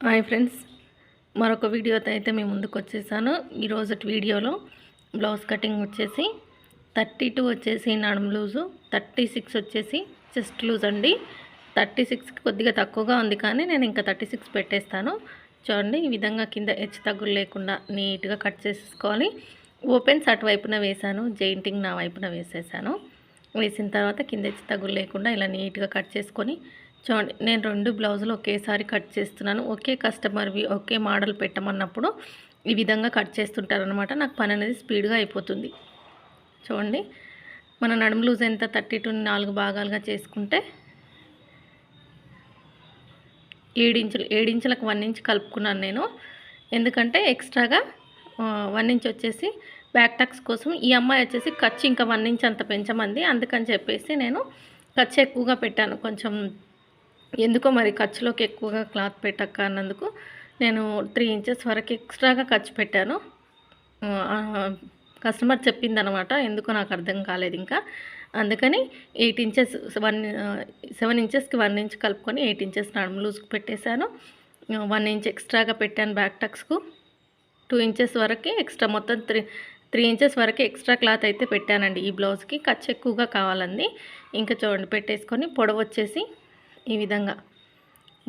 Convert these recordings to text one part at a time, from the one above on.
Hi friends. మరొక వీడియోతో అయితే మేము ముందుకు వచ్చేసాను. ఈరోజు వీడియోలో బ్లౌజ్ కటింగ్ వచ్చేసి థర్టీ టూ వచ్చేసి నడుము లూజు థర్టీ సిక్స్ వచ్చేసి చెస్ట్ లూజ్ అండి. థర్టీ సిక్స్కి కొద్దిగా తక్కువగా ఉంది కానీ నేను ఇంకా థర్టీ సిక్స్ పెట్టేస్తాను. చూడండి ఈ విధంగా కింద హెచ్చు తగ్గులు లేకుండా నీట్గా కట్ చేసేసుకోవాలి. ఓపెన్స్ అటువైపున వేసాను జెయింటింగ్ నా వైపున వేసేసాను. వేసిన తర్వాత కింద హెచ్చు తగ్గులు లేకుండా ఇలా నీట్గా కట్ చేసుకొని చూడండి నేను రెండు బ్లౌజులు ఒకేసారి కట్ చేస్తున్నాను. ఒకే కస్టమర్వి ఒకే మోడల్ పెట్టమన్నప్పుడు ఈ విధంగా కట్ చేస్తుంటారనమాట నాకు పని అనేది స్పీడ్గా అయిపోతుంది. చూడండి మన నడుము లూజ్ ఎంత థర్టీ టు నాలుగు భాగాలుగా చేసుకుంటే ఏడించులు ఏడించులకు వన్ ఇంచ్ కలుపుకున్నాను నేను. ఎందుకంటే ఎక్స్ట్రాగా వన్ ఇంచ్ వచ్చేసి బ్యాక్ టక్స్ కోసం ఈ అమ్మాయి వచ్చేసి ఖర్చు ఇంకా వన్ ఇంచ్ అంత పెంచమంది. అందుకని చెప్పేసి నేను ఖర్చు ఎక్కువగా పెట్టాను. కొంచెం ఎందుకో మరి ఖర్చులోకి ఎక్కువగా క్లాత్ పెట్టక్క అన్నందుకు నేను త్రీ ఇంచెస్ వరకు ఎక్స్ట్రాగా ఖర్చు పెట్టాను. కస్టమర్ చెప్పిందనమాట ఎందుకో నాకు అర్థం కాలేదు ఇంకా. అందుకని ఎయిట్ ఇంచెస్ వన్ సెవెన్ ఇంచెస్కి వన్ ఇంచ్ కలుపుకొని ఎయిట్ ఇంచెస్ నడుము లూజ్కి పెట్టేశాను. వన్ ఇంచ్ ఎక్స్ట్రాగా పెట్టాను బ్యాక్ టక్స్కు. టూ ఇంచెస్ వరకు ఎక్స్ట్రా మొత్తం త్రీ త్రీ ఇంచెస్ వరకు ఎక్స్ట్రా క్లాత్ అయితే పెట్టానండి ఈ బ్లౌజ్కి. ఖర్చు ఎక్కువగా కావాలండి ఇంకా చూడండి పెట్టేసుకొని పొడవు వచ్చేసి ఈ విధంగా.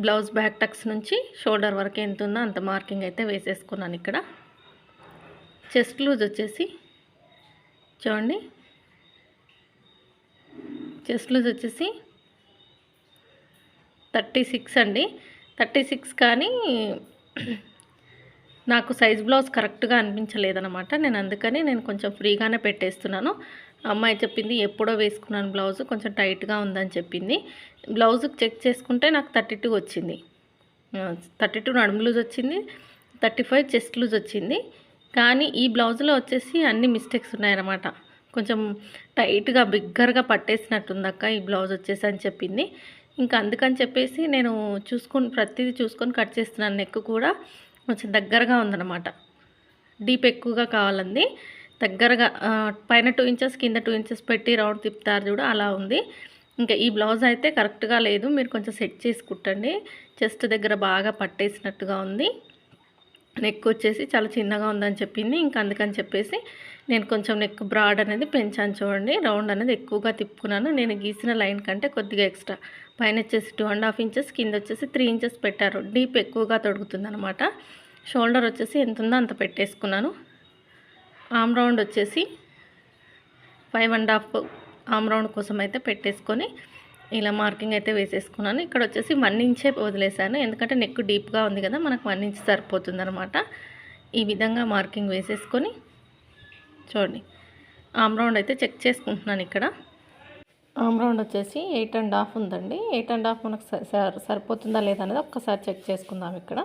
బ్లౌజ్ బ్యాక్ టక్స్ నుంచి షోల్డర్ వరకు ఎంత ఉందో అంత మార్కింగ్ అయితే వేసేసుకున్నాను ఇక్కడ. చెస్ట్ లూజ్ వచ్చేసి చూడండి. చెస్ట్ లూజ్ వచ్చేసి థర్టీ సిక్స్ అండి. థర్టీ సిక్స్ కానీ నాకు సైజ్ బ్లౌజ్ కరెక్ట్గా అనిపించలేదనమాట నేను అందుకని నేను కొంచెం ఫ్రీగానే పెట్టేస్తున్నాను. అమ్మాయి చెప్పింది ఎప్పుడో వేసుకున్నాను బ్లౌజ్ కొంచెం టైట్గా ఉందని చెప్పింది. బ్లౌజ్ చెక్ చేసుకుంటే నాకు థర్టీ టూ వచ్చింది. థర్టీ టూ నడుము లూజ్ వచ్చింది థర్టీ ఫైవ్ చెస్ట్ లూజ్ వచ్చింది. కానీ ఈ బ్లౌజ్లో వచ్చేసి అన్ని మిస్టేక్స్ ఉన్నాయన్నమాట. కొంచెం టైట్గా బిగ్గర్గా పట్టేసినట్టుందక్క ఈ బ్లౌజ్ వచ్చేసి అని చెప్పింది. ఇంకా అందుకని చెప్పేసి నేను చూసుకొని ప్రతిదీ చూసుకొని కట్ చేస్తున్నాను. నెక్ కూడా కొంచెం దగ్గరగా ఉందన్నమాట. డీప్ ఎక్కువగా కావాలండి దగ్గరగా పైన టూ ఇంచెస్ కింద టూ ఇంచెస్ పెట్టి రౌండ్ తిప్పుతారు చూడు అలా ఉంది. ఇంకా ఈ బ్లౌజ్ అయితే కరెక్ట్గా లేదు మీరు కొంచెం సెట్ చేసి కుట్టండి. చెస్ట్ దగ్గర బాగా పట్టేసినట్టుగా ఉంది. నెక్ వచ్చేసి చాలా చిన్నగా ఉందని చెప్పింది. ఇంకా అందుకని చెప్పేసి నేను కొంచెం నెక్ బ్రాడ్ అనేది పెంచాను చూడండి. రౌండ్ అనేది ఎక్కువగా తిప్పుకున్నాను. నేను గీసిన లైన్ కంటే కొద్దిగా ఎక్స్ట్రా పైన వచ్చేసి టూ అండ్ హాఫ్ ఇంచెస్ కింద వచ్చేసి త్రీ ఇంచెస్ పెట్టారు. డీప్ ఎక్కువగా తొడుగుతుంది షోల్డర్ వచ్చేసి ఎంత ఉందో అంత పెట్టేసుకున్నాను. ఆమ్ రౌండ్ వచ్చేసి five and half arm round కోసం అయితే పెట్టేసుకొని ఇలా మార్కింగ్ అయితే వేసేసుకున్నాను. ఇక్కడ వచ్చేసి వన్ ఇంచే వదిలేసాను ఎందుకంటే నెక్ డీప్గా ఉంది కదా మనకు వన్ ఇంచ్ సరిపోతుంది అనమాట ఈ విధంగా మార్కింగ్ వేసేసుకొని చూడండి. ఆమ్ రౌండ్ అయితే చెక్ చేసుకుంటున్నాను ఇక్కడ. ఆమ్ రౌండ్ వచ్చేసి ఎయిట్ అండ్ హాఫ్ ఉందండి. ఎయిట్ అండ్ హాఫ్ మనకు సరిపోతుందా లేదా అనేది ఒక్కసారి చెక్ చేసుకుందాం ఇక్కడ.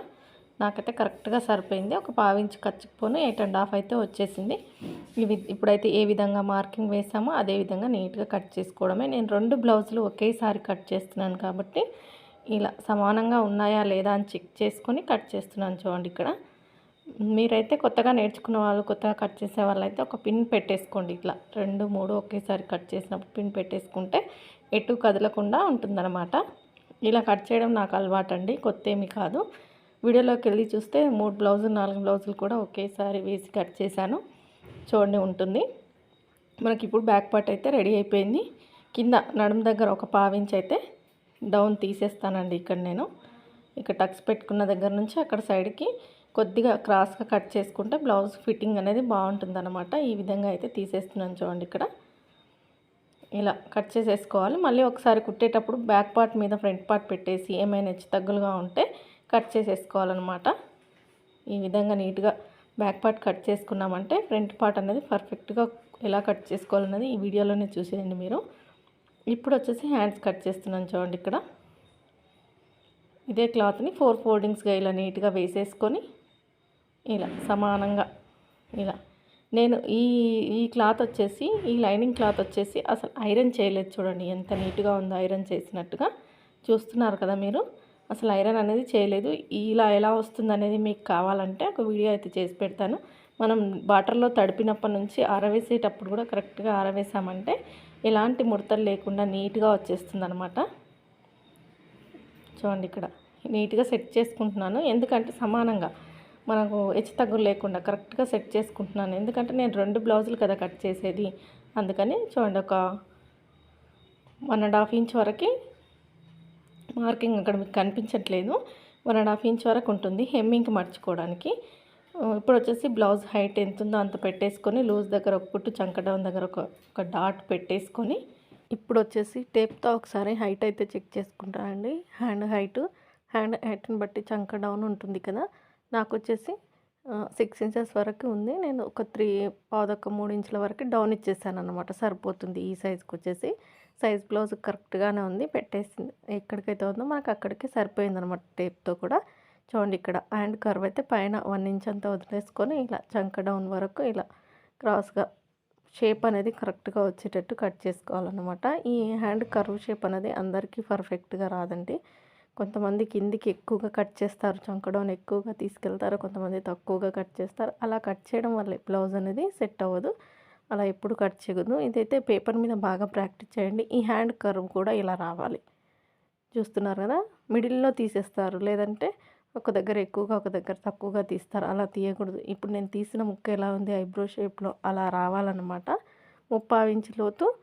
నాకైతే కరెక్ట్గా సరిపోయింది. ఒక పావించి ఖర్చుకుపోను ఎయిట్ అండ్ హాఫ్ అయితే వచ్చేసింది. ఇవి ఇప్పుడైతే ఏ విధంగా మార్కింగ్ వేసామో అదే విధంగా నీట్గా కట్ చేసుకోవడమే. నేను రెండు బ్లౌజులు ఒకేసారి కట్ చేస్తున్నాను కాబట్టి ఇలా సమానంగా ఉన్నాయా లేదా అని చెక్ చేసుకొని కట్ చేస్తున్నాను చూడండి ఇక్కడ. మీరైతే కొత్తగా నేర్చుకున్న వాళ్ళు కొత్తగా కట్ చేసే వాళ్ళైతే ఒక పిన్ పెట్టేసుకోండి ఇట్లా. రెండు మూడు ఒకేసారి కట్ చేసినప్పుడు పిన్ పెట్టేసుకుంటే ఎటు కదలకుండా ఉంటుందన్నమాట. ఇలా కట్ చేయడం నాకు అలవాటు అండి కొత్త ఏమి కాదు. వీడియోలోకి వెళ్ళి చూస్తే మూడు బ్లౌజులు నాలుగు బ్లౌజులు కూడా ఒకేసారి వేసి కట్ చేశాను. చూడండి ఉంటుంది. మనకి ఇప్పుడు బ్యాక్ పార్ట్ అయితే రెడీ అయిపోయింది. కింద నడుము దగ్గర ఒక పావించి అయితే డౌన్ తీసేస్తానండి ఇక్కడ నేను. ఇక్కడ టక్స్ పెట్టుకున్న దగ్గర నుంచి అక్కడ సైడ్కి కొద్దిగా క్రాస్గా కట్ చేసుకుంటే బ్లౌజ్ ఫిట్టింగ్ అనేది బాగుంటుందన్నమాట. ఈ విధంగా అయితే తీసేస్తున్నాను చూడండి ఇక్కడ. ఇలా కట్ చేసేసుకోవాలి. మళ్ళీ ఒకసారి కుట్టేటప్పుడు బ్యాక్ పార్ట్ మీద ఫ్రంట్ పార్ట్ పెట్టేసి ఏమైనా హెచ్చు తగ్గులుగా ఉంటే కట్ చేసేసుకోవాలన్నమాట. ఈ విధంగా నీట్గా బ్యాక్ పార్ట్ కట్ చేసుకున్నామంటే ఫ్రంట్ పార్ట్ అనేది పర్ఫెక్ట్గా ఎలా కట్ చేసుకోవాలన్నది ఈ వీడియోలోనే చూసేయండి మీరు. ఇప్పుడు వచ్చేసి హ్యాండ్స్ కట్ చేస్తున్నాను చూడండి ఇక్కడ. ఇదే క్లాత్ని ఫోర్ ఫోల్డింగ్స్గా ఇలా నీట్గా వేసేసుకొని ఇలా సమానంగా ఇలా. నేను ఈ ఈ క్లాత్ వచ్చేసి ఈ లైనింగ్ క్లాత్ వచ్చేసి అసలు ఐరన్ చేయలేదు చూడండి. ఎంత నీట్గా ఉందో ఐరన్ చేసినట్టుగా. చూస్తున్నారు కదా మీరు? అసలు ఐరన్ అనేది చేయలేదు. ఇలా ఎలా వస్తుంది అనేది మీకు కావాలంటే ఒక వీడియో అయితే చేసి పెడతాను. మనం వాటర్లో తడిపినప్పటి నుంచి ఆరవేసేటప్పుడు కూడా కరెక్ట్గా ఆరవేసామంటే ఎలాంటి ముడతలు లేకుండా నీట్గా వచ్చేస్తుంది అనమాట చూడండి ఇక్కడ. నీట్గా సెట్ చేసుకుంటున్నాను. ఎందుకంటే సమానంగా మనకు హెచ్చు తగ్గులు లేకుండా కరెక్ట్గా సెట్ చేసుకుంటున్నాను. ఎందుకంటే నేను రెండు బ్లౌజులు కదా కట్ చేసేది. అందుకని చూడండి ఒక వన్ అండ్ హాఫ్ ఇంచ్ వరకు మార్కింగ్ అక్కడ మీకు కనిపించట్లేదు. వన్ అండ్ హాఫ్ ఇంచ్ వరకు ఉంటుంది. హెమ్మింగ్ మర్చుకోవడానికి ఇప్పుడు వచ్చేసి బ్లౌజ్ హైట్ ఎంత ఉందో అంత పెట్టేసుకొని లూజ్ దగ్గర ఒక కుట్టు చంక డౌన్ దగ్గర ఒక ఒక డాట్ పెట్టేసుకొని ఇప్పుడు వచ్చేసి టేప్తో ఒకసారి హైట్ అయితే చెక్ చేసుకుంటానండి హ్యాండ్ హైట్ హ్యాండ్ హైట్ని బట్టి చంక డౌన్ ఉంటుంది కదా. నాకు వచ్చేసి సిక్స్ ఇంచెస్ వరకు ఉంది. నేను ఒక త్రీ పాదొక మూడు ఇంచుల వరకు డౌన్ ఇచ్చేసాను అనమాట సరిపోతుంది ఈ సైజ్కి వచ్చేసి. సైజ్ బ్లౌజ్ కరెక్ట్గానే ఉంది పెట్టేసింది. ఎక్కడికైతే ఉందో మనకు అక్కడికి సరిపోయింది అనమాట టేప్తో కూడా. చూడండి ఇక్కడ హ్యాండ్ కర్వ్ అయితే పైన వన్ ఇంచ్ అంతా వదిలేసుకొని ఇలా చంక డౌన్ వరకు ఇలా క్రాస్గా షేప్ అనేది కరెక్ట్గా వచ్చేటట్టు కట్ చేసుకోవాలన్నమాట. ఈ హ్యాండ్ కర్వ్ షేప్ అనేది అందరికీ పర్ఫెక్ట్గా రాదండి. కొంతమంది కిందికి ఎక్కువగా కట్ చేస్తారు చంక డౌన్ ఎక్కువగా తీసుకెళ్తారు కొంతమంది తక్కువగా కట్ చేస్తారు. అలా కట్ చేయడం వల్ల బ్లౌజ్ అనేది సెట్ అవ్వదు. అలా ఎప్పుడు కట్ చేయకూడదు. ఇదైతే పేపర్ మీద బాగా ప్రాక్టీస్ చేయండి. ఈ హ్యాండ్ కర్వ్ కూడా ఇలా రావాలి. చూస్తున్నారు కదా? మిడిల్లో తీసేస్తారు. లేదంటే ఒక దగ్గర ఎక్కువగా ఒక దగ్గర తక్కువగా తీస్తారు. అలా తీయకూడదు. ఇప్పుడు నేను తీసిన ముక్క ఎలా ఉంది? ఐబ్రో షేప్లో అలా రావాలన్నమాట. ముప్పావు ఇంచు లోతు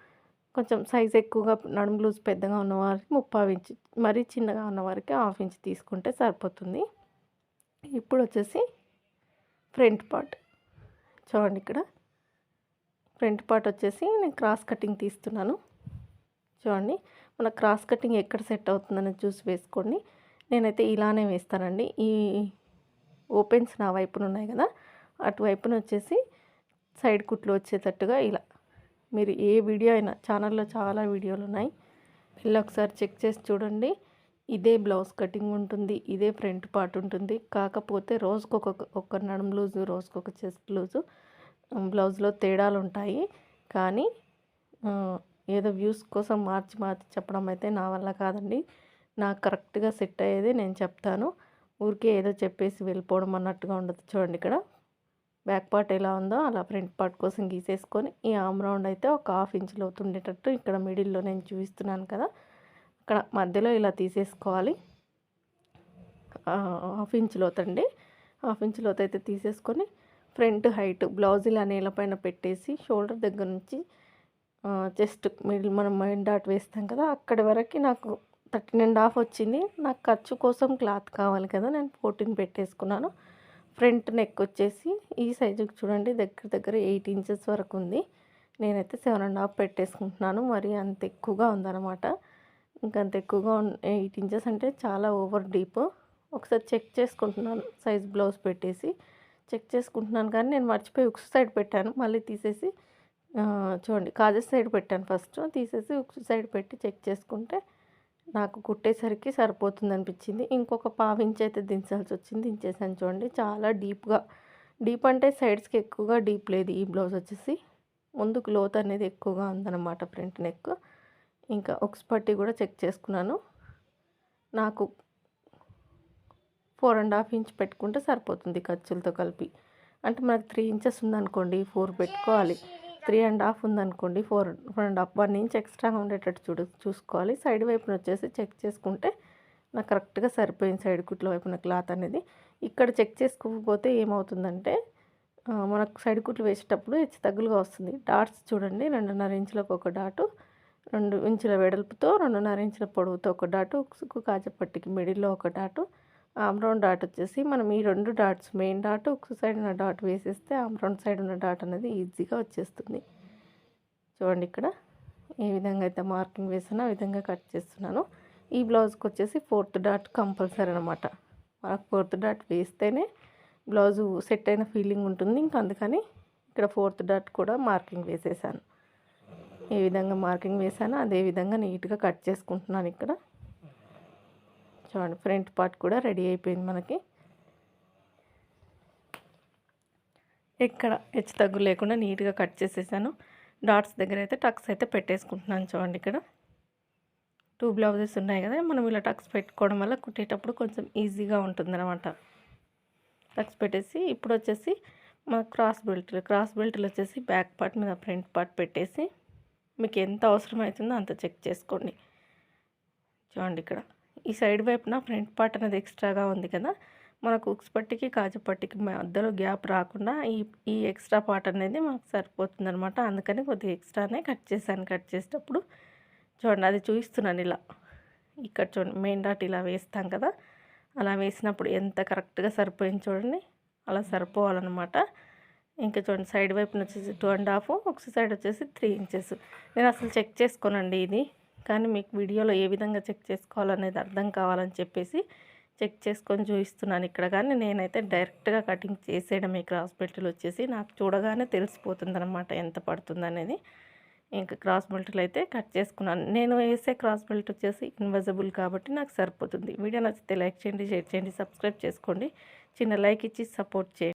కొంచెం సైజ్ ఎక్కువగా నడుము లూజ్ పెద్దగా ఉన్నవారికి వారికి ముప్పావు మరీ చిన్నగా ఉన్నవారికి హాఫ్ ఇంచ్ తీసుకుంటే సరిపోతుంది. ఇప్పుడు వచ్చేసి ఫ్రంట్ పార్ట్. చూడండి ఇక్కడ. ఫ్రంట్ పార్ట్ వచ్చేసి నేను క్రాస్ కటింగ్ తీస్తున్నాను. చూడండి మన క్రాస్ కటింగ్ ఎక్కడ సెట్ అవుతుందని చూసి వేసుకోండి. నేనైతే ఇలానే వేస్తానండి. ఈ ఓపెన్స్ నా వైపున ఉన్నాయి కదా అటువైపున వచ్చేసి సైడ్ కుట్లు వచ్చేటట్టుగా ఇలా. మీరు ఏ వీడియో అయినా ఛానల్లో చాలా వీడియోలు ఉన్నాయి. వెళ్ళి ఒకసారి చెక్ చేసి చూడండి. ఇదే బ్లౌజ్ కటింగ్ ఉంటుంది ఇదే ఫ్రంట్ పార్ట్ ఉంటుంది. కాకపోతే రోజుకొక ఒక నడుము లూజు రోజుకొక చెస్ట్ లూజు. బ్లౌజ్లో తేడాలు ఉంటాయి కానీ ఏదో వ్యూస్ కోసం మార్చి మార్చి చెప్పడం అయితే నా వల్ల కాదండి. నాకు కరెక్ట్గా సెట్ అయ్యేది నేను చెప్తాను. ఊరికే ఏదో చెప్పేసి వెళ్ళిపోవడం అన్నట్టుగా ఉండదు. చూడండి ఇక్కడ. బ్యాక్ పార్ట్ ఎలా ఉందో అలా ఫ్రంట్ పార్ట్ కోసం గీసేసుకొని ఈ ఆమ్ రౌండ్ అయితే ఒక హాఫ్ ఇంచ్లో ఉండేటట్టు ఇక్కడ మిడిల్లో నేను చూపిస్తున్నాను కదా. ఇక్కడ మధ్యలో ఇలా తీసేసుకోవాలి. హాఫ్ ఇంచ్ లోతండి. హాఫ్ ఇంచ్ లోతు అయితే తీసేసుకొని ఫ్రంట్ హైట్ బ్లౌజ్ ఇలా నేలపైన పెట్టేసి షోల్డర్ దగ్గర నుంచి జస్ట్ మిడిల్ మనం మైండ్ డాట్ వేస్తాం కదా అక్కడి వరకు నాకు థర్టీన్ అండ్ హాఫ్ వచ్చింది. నాకు ఖర్చు కోసం క్లాత్ కావాలి కదా నేను ఫోర్టీన్ పెట్టేసుకున్నాను. ఫ్రంట్ నెక్ వచ్చేసి ఈ సైజుకి చూడండి దగ్గర దగ్గర ఎయిట్ ఇంచెస్ వరకు ఉంది. నేనైతే సెవెన్ అండ్ హాఫ్ పెట్టేసుకుంటున్నాను మరి అంత ఎక్కువగా ఉందన్నమాట. ఇంకా అంత ఎక్కువగా ఎయిట్ ఇంచెస్ అంటే చాలా ఓవర్ డీప్. ఒకసారి చెక్ చేసుకుంటున్నాను సైజ్ బ్లౌజ్ పెట్టేసి. చెక్ చేసుకుంటున్నాను కానీ నేను మర్చిపోయి ఉక్స్ సైడ్ పెట్టాను. మళ్ళీ తీసేసి చూడండి కాజెస్ సైడ్ పెట్టాను ఫస్ట్. తీసేసి ఉక్స్ సైడ్ పెట్టి చెక్ చేసుకుంటే నాకు కుట్టేసరికి సరిపోతుంది అనిపించింది. ఇంకొక పావు ఇంచ్ అయితే దించాల్సి వచ్చింది. దించేసాను చూడండి చాలా డీప్గా. డీప్ అంటే సైడ్స్కి ఎక్కువగా డీప్ లేదు ఈ బ్లౌజ్ వచ్చేసి. ముందుకు లోత్ అనేది ఎక్కువగా ఉందన్నమాట ఫ్రంట్ నెక్. ఇంకా ఉక్స్ పట్టి కూడా చెక్ చేసుకున్నాను. నాకు ఫోర్ అండ్ హాఫ్ ఇంచ్ పెట్టుకుంటే సరిపోతుంది ఖర్చులతో కలిపి. అంటే మనకు త్రీ ఇంచెస్ ఉందనుకోండి ఫోర్ పెట్టుకోవాలి. త్రీ అండ్ హాఫ్ ఉందనుకోండి four four and half one inch ఎక్స్ట్రాగా ఉండేటట్టు చూడు చూసుకోవాలి. సైడ్ వైపున వచ్చేసి చెక్ చేసుకుంటే నాకు కరెక్ట్గా సరిపోయింది సైడ్ కుట్ల వైపున క్లాత్ అనేది. ఇక్కడ చెక్ చేసుకోకపోతే ఏమవుతుందంటే మనకు సైడ్ కుట్లు వేసేటప్పుడు హెచ్చు తగ్గులుగా వస్తుంది. డాట్స్ చూడండి రెండున్నర ఇంచులకు ఒక డాటు రెండు ఇంచుల వెడల్పుతో రెండున్నర ఇంచుల పొడవుతో ఒక డాటు ఉక్సుకు కాజపట్టికి మిడిల్లో ఒక డాటు ఆమ్రౌండ్ డాట్ వచ్చేసి మనం ఈ రెండు డాట్స్ మెయిన్ డాట్ ఒక సైడ్ ఉన్న డాట్ వేసేస్తే ఆమ్రౌండ్ సైడ్ ఉన్న డాట్ అనేది ఈజీగా వచ్చేస్తుంది. చూడండి ఇక్కడ ఏ విధంగా అయితే మార్కింగ్ వేసానో ఆ విధంగా కట్ చేస్తున్నాను. ఈ బ్లౌజ్కి వచ్చేసి ఫోర్త్ డాట్ కంపల్సరీ అనమాట మనకు ఫోర్త్ డాట్ వేస్తేనే బ్లౌజు సెట్ అయిన ఫీలింగ్ ఉంటుంది. ఇంకా అందుకని ఇక్కడ ఫోర్త్ డాట్ కూడా మార్కింగ్ వేసేసాను. ఏ విధంగా మార్కింగ్ వేసానో అదే విధంగా నీట్గా కట్ చేసుకుంటున్నాను ఇక్కడ. చూడండి ఫ్రంట్ పార్ట్ కూడా రెడీ అయిపోయింది మనకి. ఎక్కడ హెచ్చు తగ్గు లేకుండా నీట్గా కట్ చేసేసాను. డాట్స్ దగ్గర అయితే టక్స్ అయితే పెట్టేసుకుంటున్నాను చూడండి ఇక్కడ. టూ బ్లౌజెస్ ఉన్నాయి కదా మనం ఇలా టక్స్ పెట్టుకోవడం వల్ల కుట్టేటప్పుడు కొంచెం ఈజీగా ఉంటుందన్నమాట. టక్స్ పెట్టేసి ఇప్పుడు వచ్చేసి మన క్రాస్ బెల్ట్లు క్రాస్ బెల్ట్లు వచ్చేసి బ్యాక్ పార్ట్ మీద ఫ్రంట్ పార్ట్ పెట్టేసి మీకు ఎంత అవసరం అవుతుందో అంత చెక్ చేసుకోండి. చూడండి ఇక్కడ. ఈ సైడ్ వైపున ఫ్రంట్ పార్ట్ అనేది ఎక్స్ట్రాగా ఉంది కదా. మనకు ఉక్స్ పట్టికి కాజు పట్టికి మధ్యలో గ్యాప్ రాకుండా ఈ ఈ ఎక్స్ట్రా పార్ట్ అనేది మనకు సరిపోతుంది అనమాట అందుకని కొద్దిగా ఎక్స్ట్రానే కట్ చేశాను. కట్ చేసేటప్పుడు చూడండి అది చూపిస్తున్నాను ఇలా. ఇక్కడ చూడండి మెయిన్ డాట్ ఇలా వేస్తాం కదా. అలా వేసినప్పుడు ఎంత కరెక్ట్గా సరిపోయింది చూడండి. అలా సరిపోవాలన్నమాట. ఇంకా చూడండి సైడ్ వైపున వచ్చేసి టూ అండ్ హాఫ్ ఒక సైడ్ వచ్చేసి త్రీ ఇంచెస్. నేను అసలు చెక్ చేసుకోనండి ఇది. కానీ మీకు వీడియోలో ఏ విధంగా చెక్ చేసుకోవాలనేది అర్థం కావాలని చెప్పేసి చెక్ చేసుకొని చూపిస్తున్నాను ఇక్కడ. కానీ నేనైతే డైరెక్ట్గా కటింగ్ చేసేయడం ఈ క్రాస్ బెల్ట్లు వచ్చేసి నాకు చూడగానే తెలిసిపోతుంది అనమాట ఎంత పడుతుందనేది. ఇంకా క్రాస్ బెల్ట్లు అయితే కట్ చేసుకున్నాను. నేను వేసే క్రాస్ బెల్ట్ వచ్చేసి ఇన్విజిబుల్ కాబట్టి నాకు సరిపోతుంది. వీడియో నచ్చితే లైక్ చేయండి షేర్ చేయండి సబ్స్క్రైబ్ చేసుకోండి. చిన్న లైక్ ఇచ్చి సపోర్ట్ చేయండి.